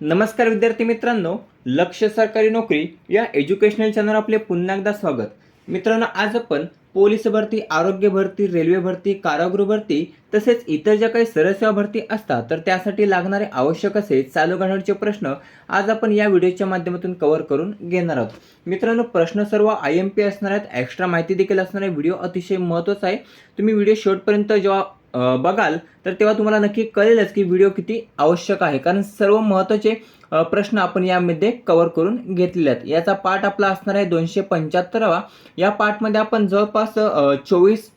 नमस्कार विद्यार्थी मित्रांनो लक्ष सरकारी नोकरी या एज्युकेशनल चॅनल आपले पुन्हा एकदा स्वागत. मित्रांनो आज आपण पोलीस भरती आरोग्य भरती रेल्वे भरती कारागृह भरती तसेच इतर ज्या काही सरसेवा भरती असतात तर त्यासाठी लागणारे आवश्यक असे चालू घडामोडीचे प्रश्न आज आपण या व्हिडिओच्या माध्यमातून कव्हर करून घेणार आहोत. मित्रांनो प्रश्न सर्व आय एम पी असणार आहेत. एक्स्ट्रा माहिती देखील असणार आहे. व्हिडिओ अतिशय महत्त्वाचा आहे. तुम्ही व्हिडिओ शेवटपर्यंत जेव्हा बघाल तर तेव्हा तुम्हाला नक्की कळेलच की व्हिडिओ किती आवश्यक आहे. कारण सर्व महत्त्वाचे प्रश्न आपण यामध्ये कव्हर करून घेतलेले आहेत. याचा पाठ आपला असणार आहे दोनशे पंच्याहत्तरावा. या पाठमध्ये आपण जवळपास चोवीस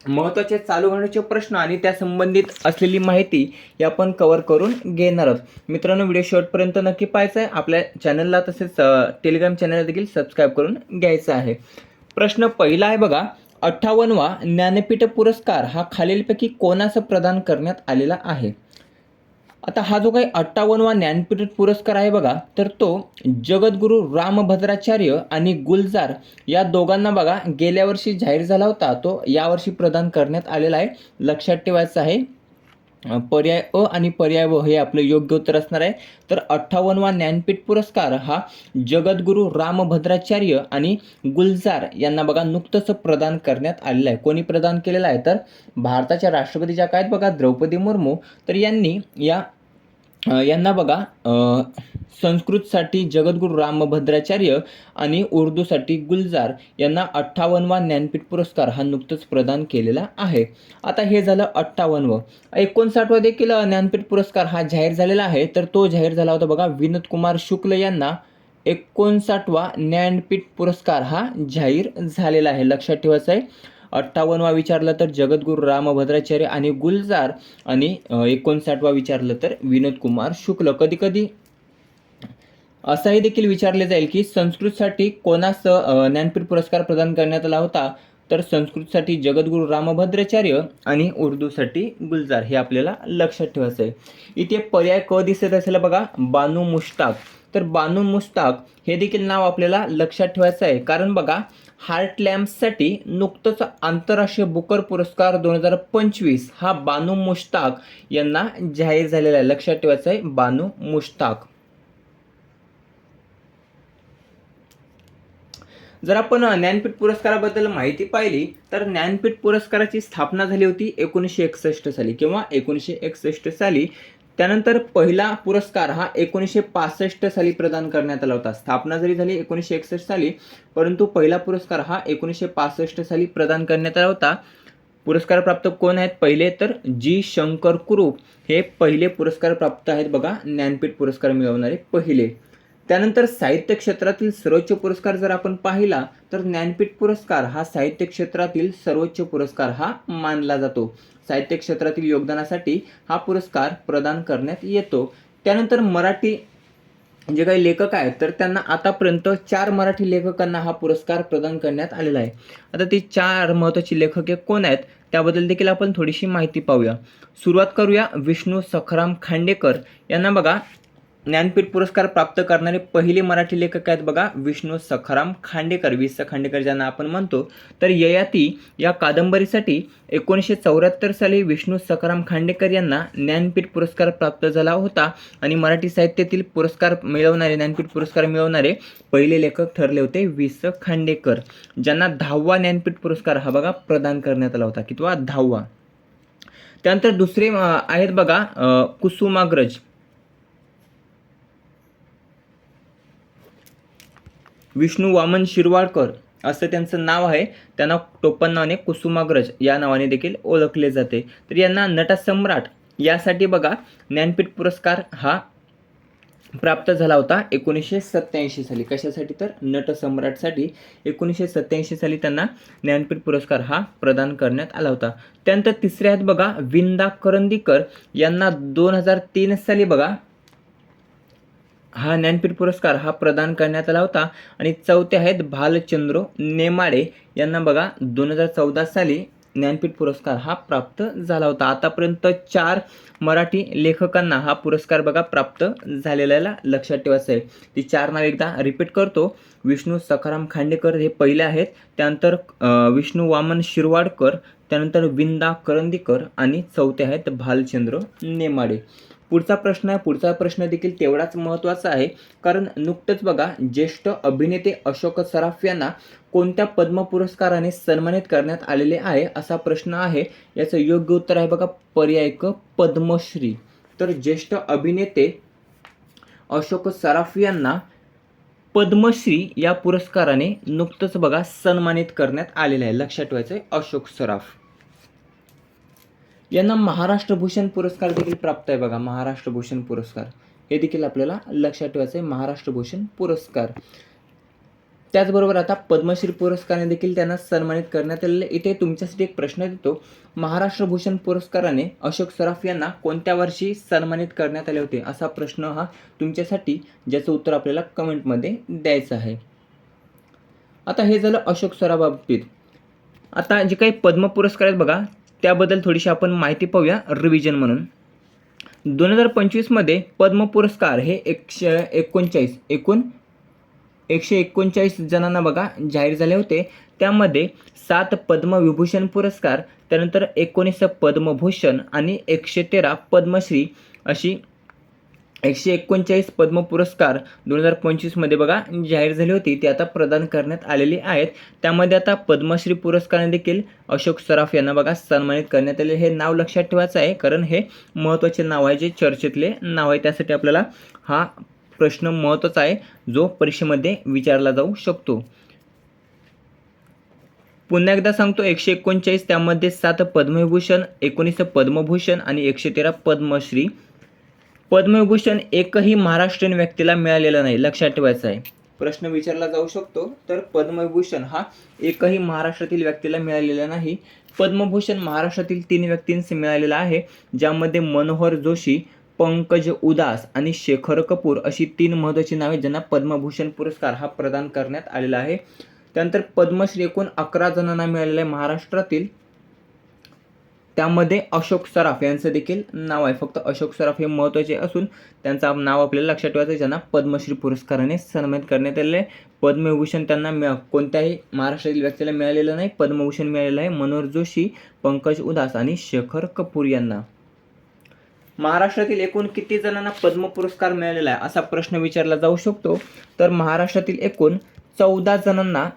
महत्त्वाचे चालू घडण्याचे प्रश्न आणि त्या संबंधित असलेली माहिती ही आपण कव्हर करून घेणार आहोत. मित्रांनो व्हिडिओ शेवटपर्यंत नक्की पाहायचा आहे. आपल्या चॅनलला तसेच टेलिग्राम चॅनलला देखील सबस्क्राईब करून घ्यायचा आहे. प्रश्न पहिला आहे बघा. अठ्ठावन्नवा ज्ञानपीठ पुरस्कार हा खालीलपैकी कोणास प्रदान करण्यात आलेला आहे? आता हा जो काही अठ्ठावन्नवा ज्ञानपीठ पुरस्कार आहे बघा तर तो जगद्गुरू रामभद्राचार्य आणि गुलजार या दोघांना बघा गेल्या वर्षी जाहीर झाला होता. तो यावर्षी प्रदान करण्यात आलेला आहे. लक्षात ठेवायचं आहे. पर्याय अ आणि पर्याय व हे आपलं योग्य उत्तर असणार आहे. तर अठ्ठावन्नवा ज्ञानपीठ पुरस्कार हा जगद्गुरू रामभद्राचार्य आणि गुलजार यांना बघा नुकतंच प्रदान करण्यात आलेलं आहे. कोणी प्रदान केलेलं आहे? तर भारताच्या राष्ट्रपती ज्या काय बघा? द्रौपदी मुर्मू. तर यांनी या यांना बघा संस्कृतसाठी जगद्गुरू रामभद्राचार्य आणि उर्दूसाठी गुलजार यांना अठ्ठावन्नवा ज्ञानपीठ पुरस्कार हा नुकतंच प्रदान केलेला आहे. आता हे झालं अठ्ठावन्नवं. एकोणसाठवा देखील ज्ञानपीठ पुरस्कार हा जाहीर झालेला आहे तर तो जाहीर झाला होता बघा विनोद कुमार शुक्ल यांना एकोणसाठवा ज्ञानपीठ पुरस्कार हा जाहीर झालेला आहे. लक्षात ठेवायचं आहे अठ्ठावन्नवा विचारलं तर जगद्गुरू रामभद्राचार्य आणि गुलजार आणि एकोणसाठवा विचारलं तर विनोद कुमार शुक्ल. कधी कधी? असंही देखील विचारले जाईल की संस्कृतसाठी कोणास ज्ञानपीठ पुरस्कार प्रदान करण्यात आला होता? तर संस्कृतसाठी जगद्गुरू रामभद्राचार्य आणि उर्दूसाठी गुलजार हे आपल्याला लक्षात ठेवायचं आहे इथे पर्याय क दिसत असेल बघा बानू मुश्ताक. तर बानू मुश्ताक हे देखील नाव आपल्याला लक्षात ठेवायचं आहे कारण बघा हार्ट लॅम्पसाठी नुकतंच आंतरराष्ट्रीय बुकर पुरस्कार दोन हजार पंचवीस हा बानू मुश्ताक यांना जाहीर झालेला आहे. लक्षात ठेवायचं आहे बानू मुश्ताक. जर आपण ज्ञानपीठ पुरस्काराबद्दल माहिती पाहिली तर ज्ञानपीठ पुरस्काराची स्थापना झाली होती एकोणीसशे एकसष्ट साली किंवा एकोणीसशे एकसष्ट साली त्यानंतर पहिला पुरस्कार हा एकोणीसशे पासष्ट साली प्रदान करण्यात आला होता. स्थापना जरी झाली एकोणीसशे एकसष्ट साली परंतु पहिला पुरस्कार हा एकोणीसशे पासष्ट साली प्रदान करण्यात आला होता. पुरस्कार प्राप्त कोण आहेत? पहिले तर जी शंकर कुरूप. हे पहिले पुरस्कार प्राप्त आहेत बघा ज्ञानपीठ पुरस्कार मिळवणारे पहिले. त्यानंतर साहित्य क्षेत्रातील सर्वोच्च पुरस्कार जर आपण पाहिला तर ज्ञानपीठ पुरस्कार हा साहित्य क्षेत्रातील सर्वोच्च पुरस्कार हा मानला जातो. साहित्य क्षेत्रातील योगदानासाठी हा पुरस्कार प्रदान करण्यात येतो. त्यानंतर मराठी जे काही लेखक आहेत तर त्यांना आतापर्यंत चार मराठी लेखकांना हा पुरस्कार प्रदान करण्यात आलेला आहे. आता ती चार महत्त्वाची लेखके कोण आहेत त्याबद्दल देखील आपण थोडीशी माहिती पाहूया. सुरुवात करूया विष्णू सखाराम खांडेकर. यांना बघा ज्ञानपीठ पुरस्कार प्राप्त करणारे पहिले मराठी लेखक आहेत बघा विष्णू सखाराम खांडेकर. वि स खांडेकर ज्यांना आपण म्हणतो तर ययाती या कादंबरीसाठी एकोणीसशे चौऱ्याहत्तर साली विष्णू सखाराम खांडेकर यांना ज्ञानपीठ पुरस्कार प्राप्त झाला होता. आणि मराठी साहित्यातील पुरस्कार मिळवणारे ज्ञानपीठ पुरस्कार मिळवणारे पहिले लेखक ठरले होते वि स खांडेकर. ज्यांना दहावा ज्ञानपीठ पुरस्कार हा बघा प्रदान करण्यात आला होता. किंवा दहावा. त्यानंतर दुसरे आहेत बघा कुसुमाग्रज. विष्णू वामन शिरवाडकर असं त्यांचं नाव आहे. त्यांना टोपण नावाने कुसुमाग्रज या नावाने देखील ओळखले जाते. तर यांना नटसम्राट यासाठी बघा ज्ञानपीठ पुरस्कार हा प्राप्त झाला होता एकोणीसशे सत्त्याऐंशी साली. कशासाठी तर? नटसम्राटसाठी एकोणीसशे सत्त्याऐंशी साली त्यांना ज्ञानपीठ पुरस्कार हा प्रदान करण्यात आला होता. त्यानंतर तिसऱ्या आहेत बघा विंदा करंदीकर. यांना दोन हजार तीन साली बघा हा ज्ञानपीठ पुरस्कार हा प्रदान करण्यात आला होता. आणि चौथे आहेत भालचंद्र नेमाडे. यांना बघा दोन हजार चौदा साली ज्ञानपीठ पुरस्कार हा प्राप्त झाला होता. आतापर्यंत चार मराठी लेखकांना हा पुरस्कार बघा प्राप्त झालेला लक्षात ठेवायचं आहे ती चार नाव एकदा रिपीट करतो. विष्णू सखाराम खांडेकर हे पहिले आहेत. त्यानंतर विष्णू वामन शिरवाडकर. त्यानंतर विंदा करंदीकर. आणि चौथे आहेत भालचंद्र नेमाडे. पुढचा प्रश्न आहे. पुढचा प्रश्न देखील तेवढाच महत्त्वाचा आहे. कारण नुकतंच बघा ज्येष्ठ अभिनेते अशोक सराफ यांना कोणत्या पद्म पुरस्काराने सन्मानित करण्यात आलेले आहे असा प्रश्न आहे. याचं योग्य उत्तर आहे बघा पर्याय क पद्मश्री. तर ज्येष्ठ अभिनेते अशोक सराफ यांना पद्मश्री या पुरस्काराने नुकतंच बघा सन्मानित करण्यात आलेलं आहे. लक्षात ठेवायचं आहे अशोक सराफ. यांना महाराष्ट्र भूषण पुरस्कार देखील प्राप्त आहे बघा महाराष्ट्र भूषण पुरस्कार. हे देखील आपल्याला लक्षात ठेवायचं आहे महाराष्ट्र भूषण पुरस्कार. त्याचबरोबर आता पद्मश्री पुरस्काराने देखील त्यांना सन्मानित करण्यात आलेले आहे. इथे तुमच्यासाठी एक प्रश्न देतो महाराष्ट्र भूषण पुरस्काराने अशोक सराफ यांना कोणत्या वर्षी सन्मानित करण्यात आले होते? असा प्रश्न हा तुमच्यासाठी ज्याचं उत्तर आपल्याला कमेंटमध्ये द्यायचं आहे. आता हे झालं अशोक सराबाबतीत आता जे काही पद्म पुरस्कार आहेत बघा त्याबद्दल थोडीशी आपण माहिती पाहूया रिव्हिजन म्हणून. दोन हजार पंचवीसमध्ये पद्म पुरस्कार हे एकशे एकोणचाळीस एकूण एकशे एकोणचाळीस जणांना बघा जाहीर झाले होते. त्यामध्ये सात पद्मविभूषण पुरस्कार त्यानंतर एकोणीस पद्मभूषण आणि एकशे तेरा पद्मश्री अशी एकशे एकोणचाळीस पद्म पुरस्कार दोन हजार पंचवीसमध्ये बघा जाहीर झाली होती. ती आता प्रदान करण्यात आलेली आहेत. त्यामध्ये आता पद्मश्री पुरस्काराने देखील अशोक सराफ यांना बघा सन्मानित करण्यात आले हे नाव लक्षात ठेवायचं आहे कारण हे महत्त्वाचे नाव आहे जे चर्चेतले नाव आहे. त्यासाठी आपल्याला हा प्रश्न महत्त्वाचा आहे जो परीक्षेमध्ये विचारला जाऊ शकतो. पुन्हा एकदा सांगतो एकशे एकोणचाळीस त्यामध्ये सात पद्मविभूषण एकोणीस पद्मभूषण आणि एकशे तेरा पद्मश्री पद्मविभूषण एकही महाराष्ट्रीयन व्यक्तीला मिळालेला नाही. लक्षात ठेवायचं आहे. प्रश्न विचारला जाऊ शकतो. तर पद्मविभूषण हा एकही महाराष्ट्रातील व्यक्तीला मिळालेला नाही. पद्मभूषण महाराष्ट्रातील तीन व्यक्तींस मिळालेला आहे. ज्यामध्ये मनोहर जोशी पंकज उदास आणि शेखर कपूर अशी तीन महत्त्वाची नावे ज्यांना पद्मभूषण पुरस्कार हा प्रदान करण्यात आलेला आहे. त्यानंतर पद्मश्री एकूण अकरा जणांना मिळालेला आहे महाराष्ट्रातील. त्यामध्ये अशोक सराफ यांचं देखील नाव आहे. फक्त अशोक सराफ हे महत्त्वाचे असून त्यांचं नाव आपल्याला लक्षात ठेवायचं ज्यांना पद्मश्री पुरस्काराने सन्मानित करण्यात आलेलं आहे. पद्मविभूषण त्यांना मिळ कोणत्याही महाराष्ट्रातील व्यक्तीला मिळालेलं नाही. पद्मभूषण मिळालेलं आहे मनोहर जोशी पंकज उदास आणि शेखर कपूर यांना. महाराष्ट्रातील एकूण किती जणांना पद्म पुरस्कार मिळालेला आहे असा प्रश्न विचारला जाऊ शकतो. तर महाराष्ट्रातील एकूण चौदा जणांना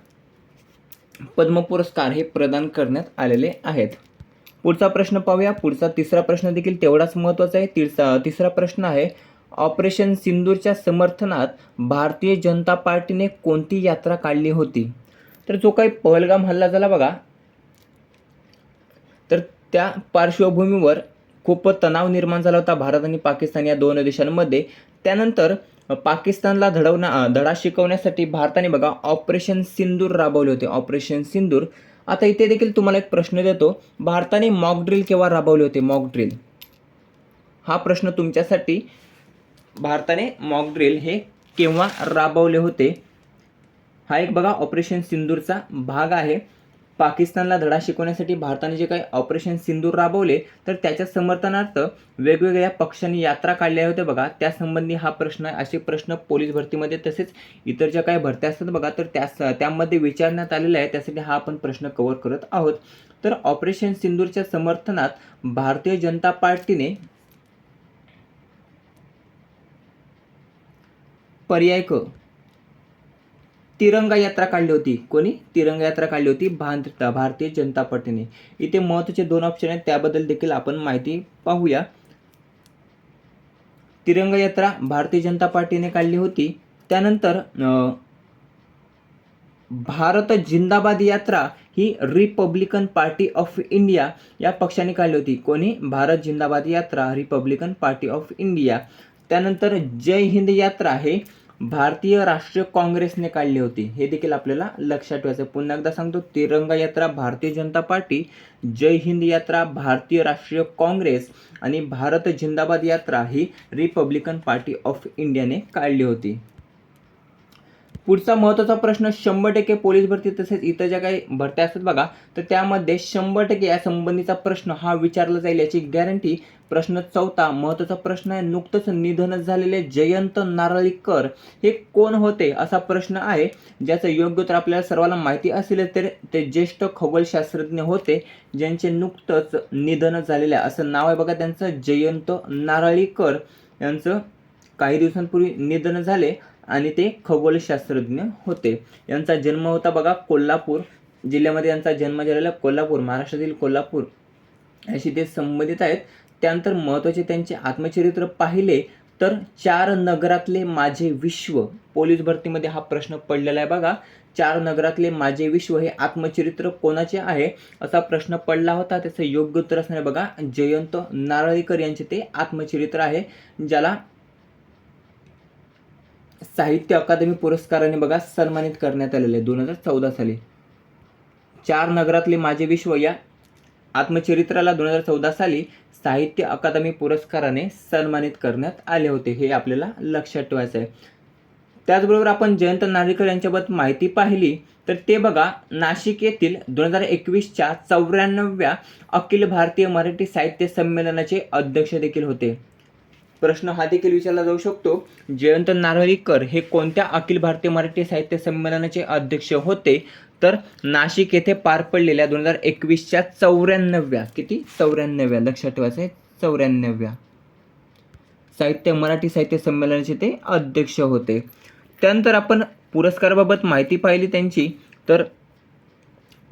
पद्म पुरस्कार हे प्रदान करण्यात आलेले आहेत. पुढचा प्रश्न पाहूया. पुढचा तिसरा प्रश्न देखील तेवढाच महत्त्वाचा आहे. तिसरा तिसरा प्रश्न आहे ऑपरेशन सिंदूरच्या समर्थनात भारतीय जनता पार्टीने कोणती यात्रा काढली होती? तर जो काही पहलगाम हल्ला झाला बघा तर त्या पार्श्वभूमीवर खूप तणाव निर्माण झाला होता भारत आणि पाकिस्तान या दोन देशांमध्ये. त्यानंतर पाकिस्तानला धडवण्या धडा शिकवण्यासाठी भारताने बघा ऑपरेशन सिंदूर राबवले होते. ऑपरेशन सिंदूर आता इथे देखील तुम्हाला एक प्रश्न देतो. भारताने मॉक ड्रिल केव्हा राबवले होते? मॉक ड्रिल हा प्रश्न तुमच्यासाठी भारताने मॉक ड्रिल हे केव्हा राबवले होते? हा एक बघा ऑपरेशन सिंदूरचा भाग आहे. पाकिस्तानला धडा शिकवण्यासाठी भारताने जे काही ऑपरेशन सिंदूर राबवले तर त्याच्या समर्थनार्थ वेगवेगळ्या पक्षांनी यात्रा काढल्या होत्या बघा. त्यासंबंधी हा प्रश्न आहे. असे प्रश्न पोलीस भरतीमध्ये तसेच इतर ज्या काही भरत्या असतात बघा तर त्या त्यामध्ये विचारण्यात आलेला आहे. त्यासाठी हा आपण प्रश्न कव्हर करत आहोत. तर ऑपरेशन सिंदूरच्या समर्थनात भारतीय जनता पार्टीने पर्याय क तिरंगा यात्रा काढली होती. कोणी? तिरंगा यात्रा काढली होती भार भारतीय जनता पार्टीने. इथे महत्त्वाचे दोन ऑप्शन आहेत त्याबद्दल देखील आपण माहिती पाहूया. तिरंगा यात्रा भारतीय जनता पार्टीने काढली होती. त्यानंतर भारत जिंदाबाद यात्रा ही रिपब्लिकन पार्टी ऑफ इंडिया या पक्षाने काढली होती. कोणी? भारत जिंदाबाद यात्रा रिपब्लिकन पार्टी ऑफ इंडिया. त्यानंतर जय हिंद यात्रा हे भारतीय राष्ट्रीय काँग्रेसने काढली होती हे देखील आपल्याला लक्षात ठेवायचं आहे. पुन्हा एकदा सांगतो तिरंगा यात्रा भारतीय जनता पार्टी जय हिंद यात्रा भारतीय राष्ट्रीय काँग्रेस आणि भारत जिंदाबाद यात्रा ही रिपब्लिकन पार्टी ऑफ इंडियाने काढली होती पुढचा महत्त्वाचा प्रश्न शंभर टक्के पोलीस भरती तसेच इतर ज्या काही भरत्या असतात बघा तर त्यामध्ये शंभर टक्के या संबंधीचा प्रश्न हा विचारला जाईल याची गॅरंटी प्रश्न चौथा महत्त्वाचा प्रश्न आहे नुकतंच निधन झालेले जयंत नारळीकर. हे कोण होते असा प्रश्न आहे ज्याचं योग्य तर आपल्याला सर्वांना माहिती असेल तर ते ज्येष्ठ खगोलशास्त्रज्ञ होते ज्यांचे नुकतंच निधन झालेले आहे. असं नाव आहे बघा त्यांचं जयंत नारळीकर. यांचं काही दिवसांपूर्वी निधन झाले. आणि ते खगोलशास्त्रज्ञ होते. यांचा जन्म होता बघा कोल्हापूर जिल्ह्यामध्ये. यांचा जन्म झालेला कोल्हापूर महाराष्ट्रातील कोल्हापूर. अशी ते संबंधित आहेत. त्यानंतर महत्त्वाचे त्यांचे आत्मचरित्र पाहिले तर चार नगरातले माझे विश्व. पोलीस भरतीमध्ये हा प्रश्न पडलेला आहे बघा. चार नगरातले माझे विश्व हे आत्मचरित्र कोणाचे आहे? असा प्रश्न पडला होता. त्याचं योग्य उत्तर असणार बघा. जयंत नारळीकर यांचे ते आत्मचरित्र आहे ज्याला साहित्य अकादमी पुरस्काराने बघा सन्मानित करण्यात आलेले दोन हजार चौदा साली. चार नगरातले माझे विश्व या आत्मचरित्राला दोन हजार चौदा साली साहित्य अकादमी पुरस्काराने सन्मानित करण्यात आले होते. हे आपल्याला लक्षात ठेवायचं आहे. त्याचबरोबर आपण जयंत नार्वेकर यांच्याबद्दल माहिती पाहिली तर ते बघा नाशिक येथील दोन हजार एकवीसच्या चौऱ्याण्णव्या अखिल भारतीय मराठी साहित्य संमेलनाचे अध्यक्ष देखील होते. प्रश्न हा देखील विचारला जाऊ शकतो. जयंत नारळीकर हे कोणत्या अखिल भारतीय मराठी साहित्य संमेलनाचे अध्यक्ष होते? तर नाशिक येथे पार पडलेल्या दोन हजार एकवीसच्या चौऱ्याण्णव्या किती? चौऱ्याण्णव्या लक्षात ठेवायचं आहे चौऱ्याण्णव्या. साहित्य मराठी साहित्य संमेलनाचे ते अध्यक्ष होते. त्यानंतर आपण पुरस्काराबाबत माहिती पाहिली त्यांची. तर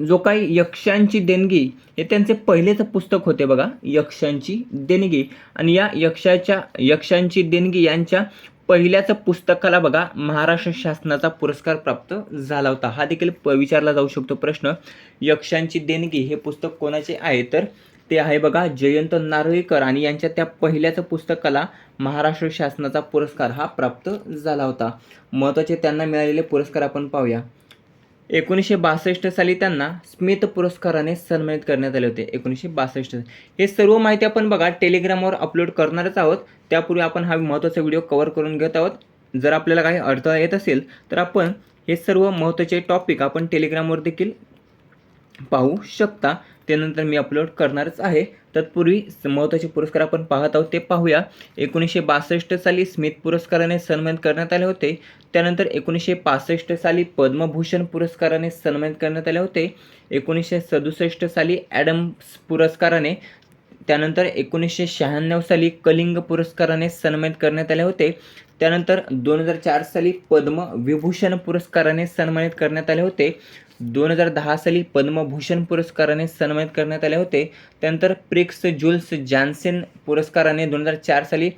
जो काही यक्षांची देणगी हे त्यांचे पहिलेच पुस्तक होते बघा. यक्षांची देणगी. आणि या यक्षाच्या यक्षांची देणगी यांच्या पहिल्याच पुस्तकाला बघा महाराष्ट्र शासनाचा पुरस्कार प्राप्त झाला होता. हा देखील प विचारला जाऊ शकतो प्रश्न. यक्षांची देणगी हे पुस्तक कोणाचे आहे? तर ते आहे बघा जयंत नारळीकर आणि यांच्या त्या पहिल्याच पुस्तकाला महाराष्ट्र शासनाचा पुरस्कार हा प्राप्त झाला होता. महत्त्वाचे त्यांना मिळालेले पुरस्कार आपण पाहूया. एकोणीसशे बासष्ट साली त्यांना स्मित पुरस्काराने सन्मानित करण्यात आले होते. एकोणीसशे बासष्ट. हे सर्व माहिती आपण बघा टेलिग्रामवर अपलोड करणारच आहोत. त्यापूर्वी आपण हा महत्त्वाचा व्हिडिओ कवर करून घेत आहोत. जर आपल्याला काही अडथळा येत असेल तर आपण हे सर्व महत्त्वाचे टॉपिक आपण टेलिग्रामवर देखील पाहू शकता. त्यानंतर मी अपलोड करणारच आहे. तत्पूर्वी महत्त्वाचे पुरस्कार आपण पाहत आहोत ते पाहूया. एकोणीसशे बासष्ट साली स्मित पुरस्काराने सन्मानित करण्यात आले होते. त्यानंतर एकोणीसशे पासष्ट साली पद्मभूषण पुरस्काराने सन्मानित करण्यात आले होते. एकोणीसशे सदुसष्ट साली ॲडम्स पुरस्काराने त्यानंतर एकोणीसशे शहाण्णव साली कलिंग पुरस्काराने सन्मानित करण्यात आले होते. त्यानंतर दोन हजार चार साली पद्मविभूषण पुरस्काराने सन्मानित करण्यात आले होते. दोन हजार दहा साली पद्मभूषण पुरस्काराने सन्मानित करण्यात आले होते. त्यानंतर प्रिक्स जुल्स जॅन्सेन पुरस्काराने दोन हजार चार साली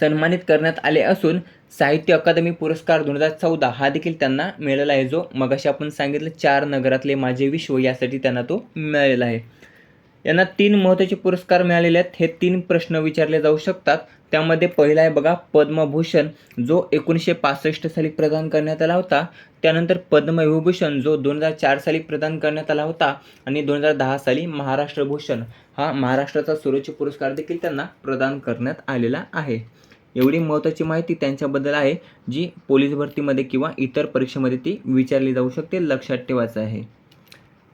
सन्मानित करण्यात आले असून साहित्य अकादमी पुरस्कार दोन हजार चौदा हा देखील त्यांना मिळालेला आहे. जो मगाशी आपण सांगितलं चार नगरातले माझे विश्व यासाठी त्यांना तो मिळालेला आहे. यांना तीन महत्त्वाचे पुरस्कार मिळालेले आहेत. हे तीन प्रश्न विचारले जाऊ शकतात. त्यामध्ये पहिला आहे बघा पद्मभूषण जो एकोणीसशे पासष्ट साली प्रदान करण्यात आला होता. त्यानंतर पद्मविभूषण जो दोन हजार चार साली प्रदान करण्यात आला होता. आणि दोन हजार दहा साली महाराष्ट्र भूषण हा महाराष्ट्राचा सर्वोच्च पुरस्कार देखील त्यांना प्रदान करण्यात आलेला आहे. एवढी महत्त्वाची माहिती त्यांच्याबद्दल आहे जी पोलीस भरतीमध्ये किंवा इतर परीक्षेमध्ये ती विचारली जाऊ शकते लक्षात ठेवायचं आहे.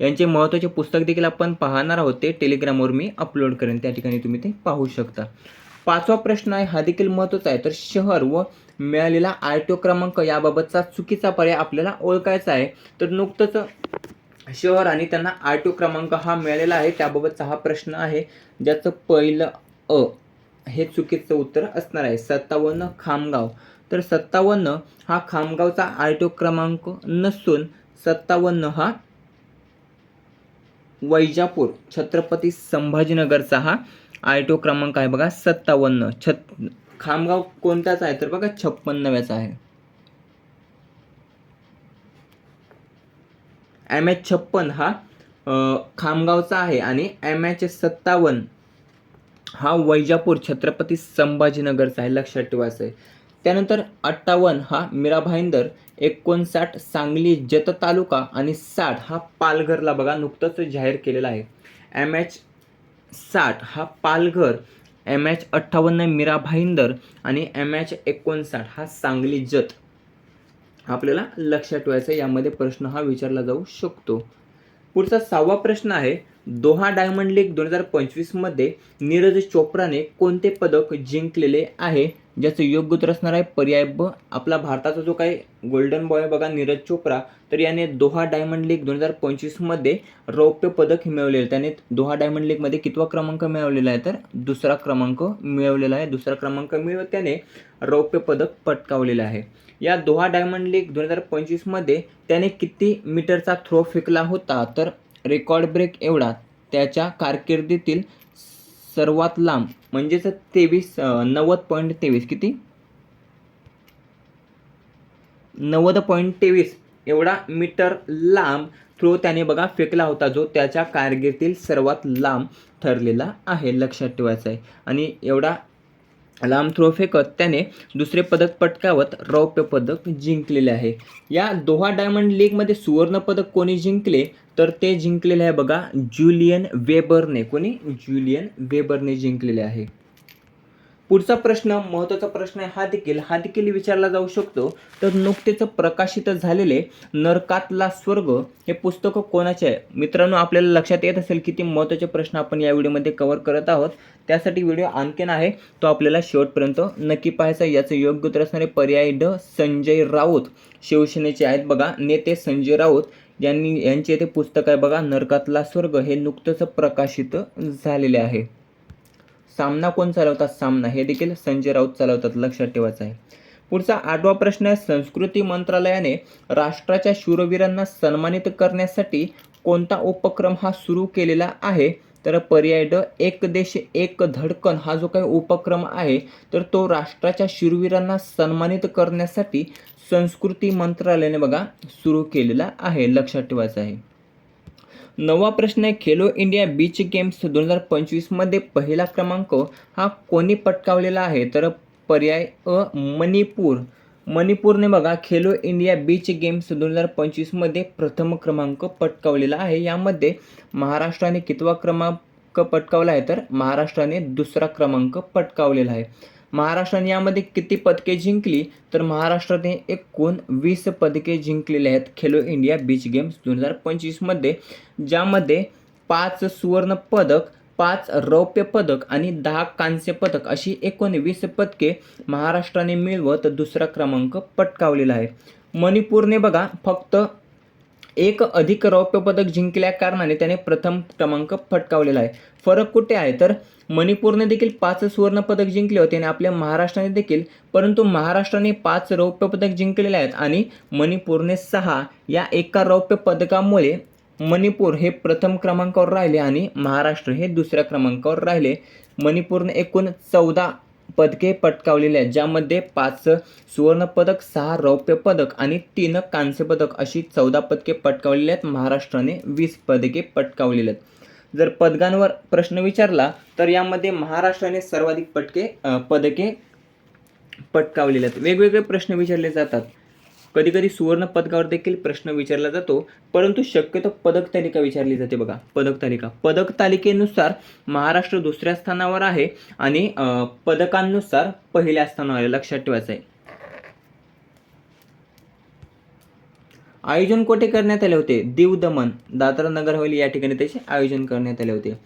यांचे महत्त्वाचे पुस्तक देखील आपण पाहणार आहोत ते टेलिग्रामवर मी अपलोड करेन त्या ठिकाणी तुम्ही ते पाहू शकता. पाचवा प्रश्न आहे हा देखील महत्त्वाचा आहे. तर शहर व मिळालेला आर टी ओ क्रमांक याबाबतचा चुकीचा पर्याय आपल्याला ओळखायचा आहे. तर नुकतंच शहर आणि त्यांना आर टी ओ क्रमांक हा मिळालेला आहे त्याबाबतचा हा प्रश्न आहे ज्याचं पहिलं अ हे चुकीचं उत्तर असणार आहे. सत्तावन्न खामगाव. तर सत्तावन्न हा खामगावचा आर टी ओ क्रमांक नसून सत्तावन्न हा वैजापूर छत्रपती संभाजीनगरचा हा आय टी ओ क्रमांक आहे बघा सत्तावन्न छत खामगाव कोणताच आहे तर बघा छप्पन्नव्याचा आहे. एम एच छप्पन हा खामगावचा आहे आणि एम एच सत्तावन्न हा वैजापूर छत्रपती संभाजीनगरचा आहे लक्षात ठेवायचं आहे. त्यानंतर अठ्ठावन्न हा मीरा भाईंदर एकोणसाठ सांगली जत तालुका आणि साठ हा पालघरला बघा नुकतंच जाहीर केलेला आहे. एम एच साठ हा पालघर एम एच अठ्ठावन्न मीरा भाईंदर आणि एम एच एकोणसाठ हा सांगली जत आपल्याला लक्षात ठेवायचं आहे. यामध्ये प्रश्न हा विचारला जाऊ शकतो पुढचा सहावा प्रश्न आहे दोहा डायमंड लीग दोन हजार पंचवीसमध्ये नीरज चोप्राने कोणते पदक जिंकलेले आहे ज्याचं योग्य उत्तर असणार आहे पर्याय ब. आपला भारताचा जो काही गोल्डन बॉय बघा नीरज चोप्रा तर याने दोहा डायमंड लीग दोन हजार पंचवीसमध्ये रौप्य पदक मिळवलेलं त्याने दोहा डायमंड लीगमध्ये कितवा क्रमांक मिळवलेला आहे तर दुसरा क्रमांक मिळवलेला आहे. दुसरा क्रमांक मिळवत त्याने रौप्य पदक पटकावलेलं आहे. या दोहा डायमंड लीग दोन हजार पंचवीसमध्ये त्याने किती मीटरचा थ्रो फेकला होता? तर रेकॉर्ड ब्रेक एवढा. त्याच्या कारकिर्दीतील सर्वात लांब म्हणजेच तेवीस नव्वद पॉईंट तेवीस किती? नव्वद पॉईंट तेवीस. एवढा मीटर लांब थ्रो त्याने बघा फेकला होता जो त्याच्या कारगिरीतील सर्वात लांब ठरलेला आहे लक्षात ठेवायचं आहे. आणि एवढा लांब थ्रो फेकत त्याने दुसरे पदक पटकावत रौप्य पदक जिंकलेले आहे. या दोहा डायमंड लीगमध्ये सुवर्णपदक कोणी जिंकले? तर ते जिंकलेले आहे बघा ज्युलियन वेबरने कोणी? ज्युलियन वेबरने जिंकलेले आहे. पुढचा प्रश्न महत्त्वाचा प्रश्न आहे हा देखील हा देखील विचारला जाऊ शकतो. तर नुकतेच प्रकाशित झालेले नरकातला स्वर्ग हे पुस्तक कोणाचे आहे? मित्रांनो आपल्याला लक्षात येत असेल किती महत्त्वाचे प्रश्न आपण या व्हिडिओमध्ये कव्हर करत आहोत. त्यासाठी व्हिडिओ आणखीन आहे तो आपल्याला शेवटपर्यंत नक्की पाहायचा याचं योग्य उत्तर असणारे पर्याय ड संजय राऊत. शिवसेनेचे आहेत बघा नेते संजय राऊत यांनी यांचे ते पुस्तक आहे बघा नरकातला स्वर्ग. हे नुकतंच प्रकाशित झालेले आहे. सामना कोण चालवतात? सामना. हे देखील संजय राऊत चालवतात लक्षात ठेवायचं आहे. पुढचा आठवा प्रश्न आहे संस्कृती मंत्रालयाने राष्ट्राच्या शूरवीरांना सन्मानित करण्यासाठी कोणता उपक्रम हा सुरू केलेला आहे? तर पर्याय ड एक देश एक धडकन हा जो काही उपक्रम आहे तर तो राष्ट्राच्या शूरवीरांना सन्मानित करण्यासाठी संस्कृती मंत्रालयाने बघा सुरू केलेला आहे लक्षात ठेवायचं आहे. नववा प्रश्न आहे खेलो इंडिया बीच गेम्स दोन हजार पंचवीसमध्ये पहिला क्रमांक हा कोणी पटकावलेला आहे? तर पर्याय अ मणिपूर. मणिपूरने बघा खेलो इंडिया बीच गेम्स दोन हजार पंचवीसमध्ये प्रथम क्रमांक पटकावलेला आहे. यामध्ये महाराष्ट्राने कितवा क्रमांक पटकावला आहे? तर महाराष्ट्राने दुसरा क्रमांक पटकावलेला आहे. महाराष्ट्राने यामध्ये किती पदके जिंकली? तर महाराष्ट्राने एकूण वीस पदके जिंकलेली आहेत खेलो इंडिया बीच गेम्स दोन हजार पंचवीसमध्ये ज्यामध्ये पाच सुवर्ण पदक पाच रौप्य पदक आणि दहा कांस्य पदक अशी एकूण वीस पदके महाराष्ट्राने मिळवत दुसरा क्रमांक पटकावलेला आहे. मणिपूरने बघा फक्त एक अधिक रौप्य पदक जिंकल्या कारणाने त्याने प्रथम क्रमांक फटकावलेला आहे. फरक कुठे आहे? तर मणिपूरने देखील पाच सुवर्ण पदक जिंकले होते आणि आपल्या महाराष्ट्राने देखील परंतु महाराष्ट्राने पाच रौप्य पदक जिंकलेले आहेत आणि मणिपूरने सहा. या एका रौप्य पदकामुळे मणिपूर हे प्रथम क्रमांकावर राहिले आणि महाराष्ट्र हे दुसऱ्या क्रमांकावर राहिले. मणिपूरने एकूण चौदा पदके पटकावलेली आहेत ज्यामध्ये पाच सुवर्णपदक सहा रौप्य पदक आणि तीन कांस्य पदक अशी चौदा पदके पटकावलेली आहेत. महाराष्ट्राने वीस पदके पटकावलेली आहेत. जर पदकांवर प्रश्न विचारला तर यामध्ये महाराष्ट्राने सर्वाधिक पटके पदके पटकावलेले आहेत. वेगवेगळे प्रश्न विचारले जातात. कधीकधी सुवर्ण पदकावर देखील प्रश्न विचारला जातो परंतु शक्यतो पदक तालिका विचारली जाते बघा पदक तालिका पदक तालिकेनुसार महाराष्ट्र दुसऱ्या स्थानावर आहे आणि पदकांनुसार पहिल्या स्थानावर आहे. लक्षात ठेवायचं आहे आयोजन कोठे करण्यात आले होते? दीव दमन. दादरा नगर हवेली या ठिकाणी त्याचे आयोजन करण्यात आले होते.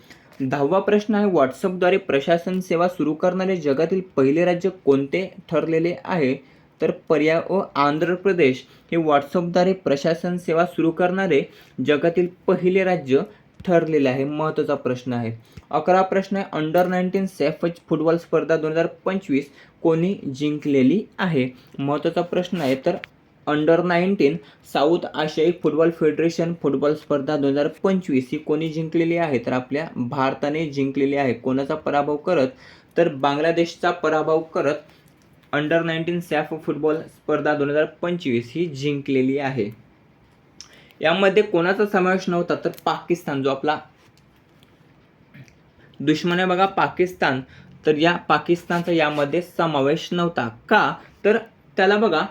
दहावा प्रश्न आहे व्हॉट्सअपद्वारे प्रशासन सेवा सुरू करणारे जगातील पहिले राज्य कोणते ठरलेले आहे? तर पर्याय व आंध्र प्रदेश हे व्हॉट्सअपद्वारे प्रशासन सेवा सुरू करणारे जगातील पहिले राज्य ठरलेले आहे महत्त्वाचा प्रश्न आहे. अकरा प्रश्न आहे अंडर नाईन्टीन सेफ फुटबॉल स्पर्धा दोन हजार पंचवीस कोणी जिंकलेली आहे? महत्त्वाचा प्रश्न आहे तर अंडर नाईन्टीन साऊथ आशियाई फुटबॉल फेडरेशन फुटबॉल स्पर्धा दोन हजार पंचवीस ही कोणी जिंकलेली आहे? तर आपल्या भारताने जिंकलेली आहे. कोणाचा पराभव करत? तर बांगलादेशचा पराभव करत अंडर नाईन्टीन सॅफ फुटबॉल स्पर्धा दोन हजार पंचवीस ही जिंकलेली आहे. यामध्ये कोणाचा समावेश नव्हता तर पाकिस्तान जो आपला दुश्मन आहे बघा पाकिस्तान तर या पाकिस्तानचा यामध्ये समावेश नव्हता. का? तर त्याला बघा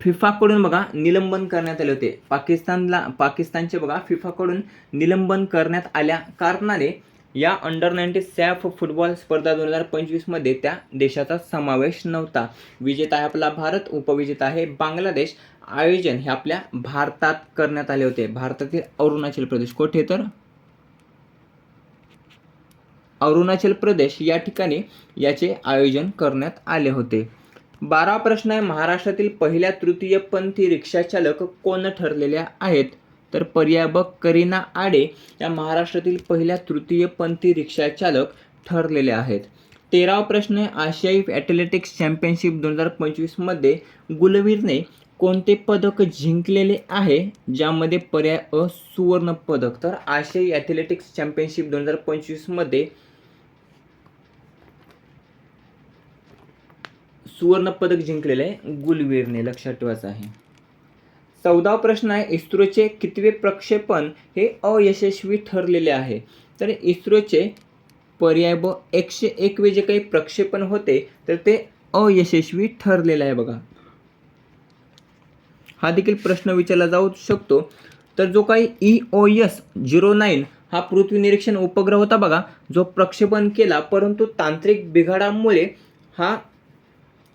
फिफाकडून बघा निलंबन करण्यात आले होते. पाकिस्तानला पाकिस्तानचे बघा फिफाकडून निलंबन करण्यात आल्या कारणाने या अंडर नाईन्टी सॅफ फुटबॉल स्पर्धा दोन हजार पंचवीसमध्ये त्या देशाचा समावेश नव्हता. विजेता आहे आपला भारत उपविजेता आहे बांगलादेश. आयोजन हे आपल्या भारतात करण्यात आले होते. भारतातील अरुणाचल प्रदेश कोठे तर? अरुणाचल प्रदेश या ठिकाणी याचे आयोजन करण्यात आले होते. बारा प्रश्न आहे. महाराष्ट्रातील पहिल्या तृतीयपंथी रिक्षाचालक कोण ठरलेल्या आहेत? तर पर्याबक करीना आडे या महाराष्ट्रातील पहिल्या तृतीयपंथी रिक्षाचालक ठरलेले आहेत. तेरावा प्रश्न आहे आशियाई ॲथलेटिक्स चॅम्पियनशिप दोन हजार पंचवीसमध्ये गुलवीरने कोणते पदक जिंकलेले आहे? ज्यामध्ये पर्याय अ सुवर्ण पदक. तर आशियाई ॲथलेटिक्स चॅम्पियनशिप दोन हजार पंचवीसमध्ये सुवर्ण पदक जिंकलेले आहे गुलवीरने. लक्षात ठेवायचं आहे. चौदा प्रश्न आहे. इस्रोचे कितवे प्रक्षेपण हे अयशस्वी ठरलेले आहे? तर इस्रोचे पर्याय ब एकशे एकवे जे काही प्रक्षेपण होते तर ते अयशस्वी ठरलेलं आहे बघा. हा देखील प्रश्न विचारला जाऊ शकतो. तर जो काही E O S zero nine हा पृथ्वी निरीक्षण उपग्रह होता बघा जो प्रक्षेपण केला परंतु तांत्रिक बिघाडामुळे हा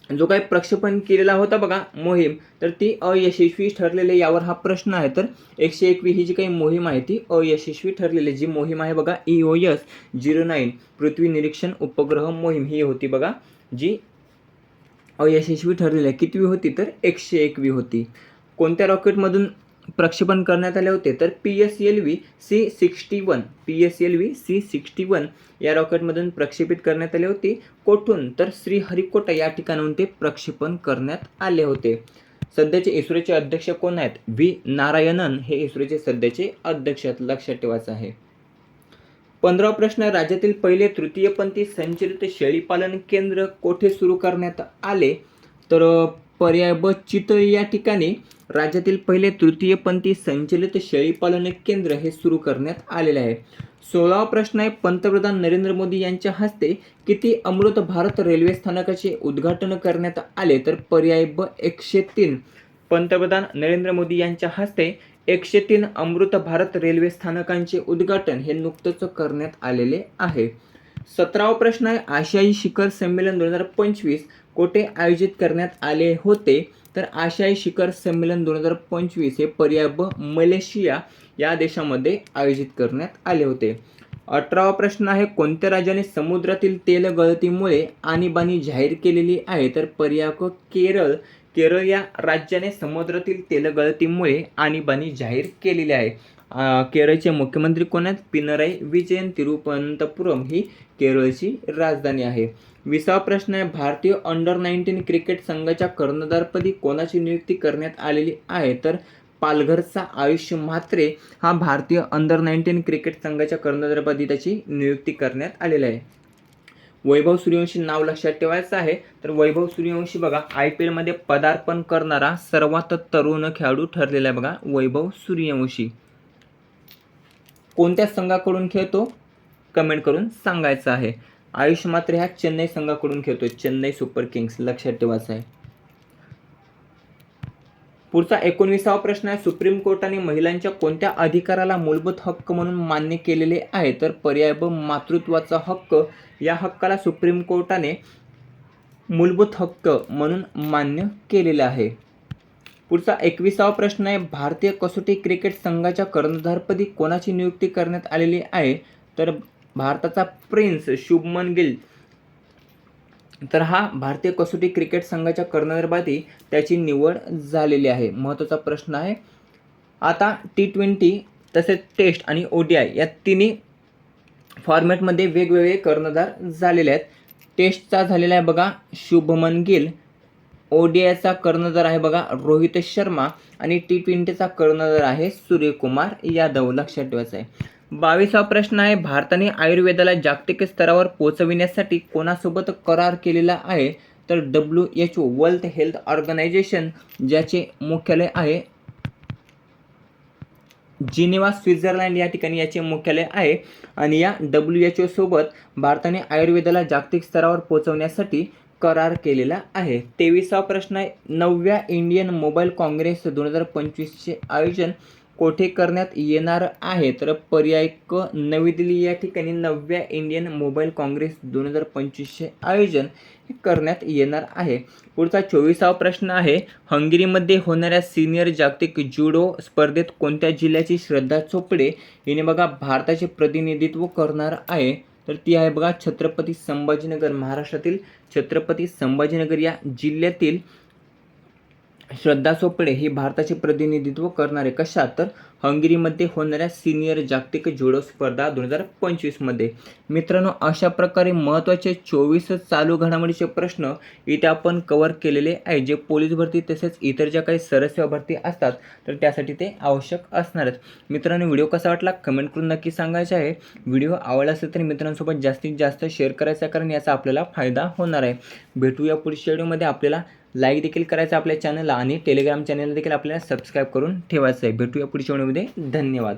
जो काही प्रक्षेपण केलेला होता बघा मोहीम तर ती अयशस्वी ठरलेली यावर हा प्रश्न आहे. तर एकशे एकवी ही जी काही मोहीम आहे ती अयशस्वी ठरलेली जी मोहीम आहे बघा E O S zero nine पृथ्वी निरीक्षण उपग्रह मोहीम ही होती बघा जी अयशस्वी ठरलेली आहे. कितवी होती? तर एकशे एकवी होती. कोणत्या रॉकेटमधून प्रक्षेपण करण्यात आले होते. तर P S L V C sixty one P S L V C sixty one या रॉकेटमधून प्रक्षेपित करण्यात आले होते. कोठून? तर श्रीहरिकोटा या ठिकाणाहून ते प्रक्षेपण करण्यात आले होते. सध्याचे इस्रोचे अध्यक्ष कोण आहेत? व्ही. नारायणन हे इस्रोचे सध्याचे अध्यक्ष आहेत. लक्षात ठेवायचं आहे. पंधरा प्रश्न राज्यातील पहिले तृतीयपंथी संचलित शेळीपालन केंद्र कोठे सुरू करण्यात आले? तर पर्याय ब चितळी या ठिकाणी राज्यातील पहिले तृतीयपंथी संचलित शेळीपालन केंद्र हे सुरू करण्यात आलेले आहे. सोळावा प्रश्न आहे पंतप्रधान नरेंद्र मोदी यांच्या हस्ते किती अमृत भारत रेल्वे स्थानकाचे उद्घाटन करण्यात आले? तर पर्याय ब एकशे तीन. पंतप्रधान नरेंद्र मोदी यांच्या हस्ते एकशे तीन अमृत भारत रेल्वे स्थानकांचे उद्घाटन हे नुकतंच करण्यात आलेले आहे. सतरावा प्रश्न आहे आशियाई शिखर संमेलन दोन हजार पंचवीस कोठे आयोजित करण्यात आले होते. तर आशियाई शिखर संमेलन दोन हजार पंचवीस हे पर्याय ब मलेशिया या देशामध्ये आयोजित करण्यात आले होते. अठरावा प्रश्न आहे कोणत्या राज्याने समुद्रातील तेल गळतीमुळे आणीबाणी जाहीर केलेली आहे? तर पर्याय क केरळ. केरळ या राज्याने समुद्रातील तेलगळतीमुळे आणीबाणी जाहीर केलेली आहे. केरळचे मुख्यमंत्री कोण आहेत? पिनराई विजयन तिरुवनंतपुरम ही केरळची राजधानी आहे. विसावा प्रश्न आहे भारतीय अंडर नाईन्टीन क्रिकेट संघाच्या कर्णधारपदी कोणाची नियुक्ती करण्यात आलेली आहे? तर पालघरचा आयुष्य म्हात्रे हा भारतीय अंडर नाईन्टीन क्रिकेट संघाच्या कर्णधारपदी त्याची नियुक्ती करण्यात आलेली आहे. वैभव सूर्यवंशी नाव लक्षात ठेवायचं आहे. तर वैभव सूर्यवंशी बघा आय पी एलमध्ये पदार्पण करणारा सर्वात तरुण खेळाडू ठरलेला आहे बघा वैभव सूर्यवंशी. कोणत्या संघाकडून खेळतो? कमेंट करून सांगायचं आहे. आयुष मात्र ह्या चेन्नई संघाकडून खेळतो चेन्नई सुपर किंग्स. लक्षात ठेवायचं आहे. पुढचा एकोणविसावा प्रश्न आहे. सुप्रीम कोर्टाने महिलांच्या कोणत्या अधिकाराला मूलभूत हक्क म्हणून मान्य केलेले आहे? तर पर्याय ब मातृत्वाचा हक्क. या हक्काला सुप्रीम कोर्टाने मूलभूत हक्क म्हणून मान्य केलेला आहे. पुढचा एकविसावा प्रश्न आहे. भारतीय कसोटी क्रिकेट संघाच्या कर्णधारपदी कोणाची नियुक्ती करण्यात आलेली आहे? तर भारताचा प्रिन्स शुभमन गिल. तर हा भारतीय कसोटी क्रिकेट संघाच्या कर्णधारपदी त्याची निवड झालेली आहे. महत्त्वाचा प्रश्न आहे. आता टी ट्वेंटी तसेच टेस्ट आणि ओ डी आय या तिन्ही फॉर्मॅटमध्ये वेगवेगळे कर्णधार झालेले आहेत. टेस्टचा झालेला आहे बघा शुभमन गिल. ओ डी आयचा कर्णधार आहे बघा रोहित शर्मा आणि टी ट्वेंटीचा कर्णधार आहे सूर्यकुमार यादव. लक्षात ठेवायचं आहे बावीसावा प्रश्न आहे भारताने आयुर्वेदाला जागतिक स्तरावर पोचविण्यासाठी कोणासोबत करार केलेला आहे? तर W H O world health organisation ज्याचे मुख्यालय आहे जिनेवा स्वित्झर्लंड या ठिकाणी याचे मुख्यालय आहे. आणि या डब्ल्यू एच ओसोबत भारताने आयुर्वेदाला जागतिक स्तरावर पोचवण्यासाठी करार केलेला आहे. तेवीसावा प्रश्न आहे नवव्या इंडियन मोबाईल काँग्रेस दोन हजार पंचवीसचे आयोजन कोठे करण्यात येणार आहे? तर पर्याय क नवी दिल्ली या ठिकाणी नवव्या इंडियन मोबाईल काँग्रेस दोन हजार पंचवीसचे आयोजन हे करण्यात येणार आहे. पुढचा चोवीसावा प्रश्न आहे हंगेरीमध्ये होणाऱ्या सिनियर जागतिक जुडो स्पर्धेत कोणत्या जिल्ह्याची श्रद्धा चोपडे हिने बघा भारताचे प्रतिनिधित्व करणार आहे? तर ती आहे बघा छत्रपती संभाजीनगर महाराष्ट्रातील छत्रपती संभाजीनगर या जिल्ह्यातील श्रद्धा चोपडे ही भारताचे प्रतिनिधित्व करणारे कशात तर हंगेरीमध्ये होणाऱ्या सिनियर जागतिक जुडो स्पर्धा दोन हजार पंचवीसमध्ये. मित्रांनो अशा प्रकारे महत्त्वाचे चोवीस चालू घडामोडीचे प्रश्न इथे आपण कवर केलेले आहे. जे पोलीस भरती तसेच इतर ज्या काही सरसेवा भरती असतात तर त्यासाठी ते आवश्यक असणार आहेत मित्रांनो व्हिडिओ कसा वाटला? कमेंट करून नक्की सांगायचे आहे. व्हिडिओ आवडला असेल तर मित्रांसोबत जास्तीत जास्त शेअर करायचा आहे, कारण याचा आपल्याला फायदा होणार आहे. भेटूया पुढच्या व्हिडिओमध्ये आपल्याला लाईक देखील करायचं आपल्या चॅनलला आणि टेलिग्राम चॅनल देखील आपल्याला सबस्क्राईब करून ठेवायचं आहे. भेटूया पुढच्या व्हिडिओमध्ये धन्यवाद.